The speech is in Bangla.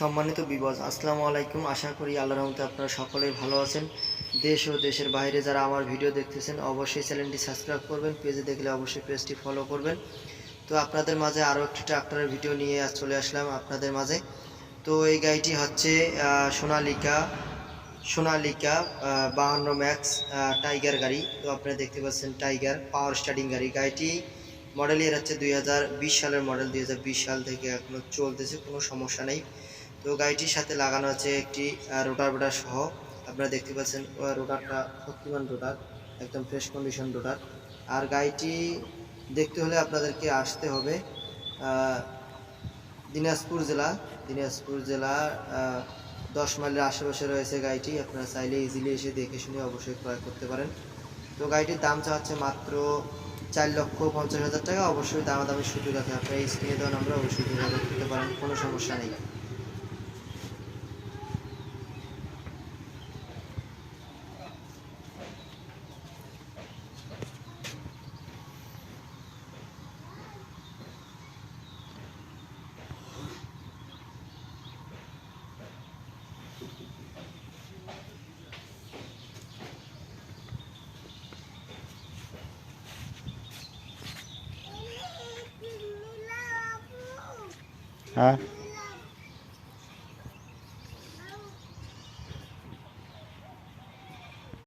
সম্মানিত বিবজ আসসালামু আলাইকুম। আশা করি আল্লাহ রহমতে আপনারা সকলেই ভালো আছেন। দেশ ও দেশের বাইরে যারা আমার ভিডিও দেখতেছেন, অবশ্যই চ্যানেলটি সাবস্ক্রাইব করবেন, পেজে দেখলে অবশ্যই পেজটি ফলো করবেন। তো আপনাদের মাঝে আরও একটি ট্রাক্টরের ভিডিও নিয়ে চলে আসলাম আপনাদের মাঝে। তো এই গাড়িটি হচ্ছে সোনালিকা সোনালিকা বাহান্ন ম্যাক্স টাইগার গাড়ি। তো আপনারা দেখতে পাচ্ছেন টাইগার, পাওয়ার স্টার্টিং গাড়ি। গাড়িটি মডেল এর হচ্ছে দুই হাজার বিশ সালের মডেল, দুই হাজার বিশ সাল থেকে এখনও চলতেছে, কোনো সমস্যা নেই। তো গাড়িটির সাথে লাগানো আছে একটি রোটার বেটার সহ। আপনারা দেখতে পাচ্ছেন রোটারটা শক্তিমান রোটার একদম ফ্রেশ কন্ডিশন রোটার আর গাড়িটি দেখতে হলে আপনাদেরকে আসতে হবে দিনাজপুর জেলা। দিনাজপুর জেলা দশ মাইলের আশেপাশে রয়েছে গাড়িটি, আপনারা চাইলে ইজিলি এসে দেখে শুনে অবশ্যই ক্রয় করতে পারেন। তো গাড়িটির দাম চাচ্ছে মাত্র চার লক্ষ পঞ্চাশ হাজার টাকা। অবশ্যই দামাদামি সুযোগ আছে আপনারা স্ক্রিনে দেওয়া নাম্বার অবশ্যই যোগাযোগ করতে পারেন, কোনো সমস্যা নেই। huh?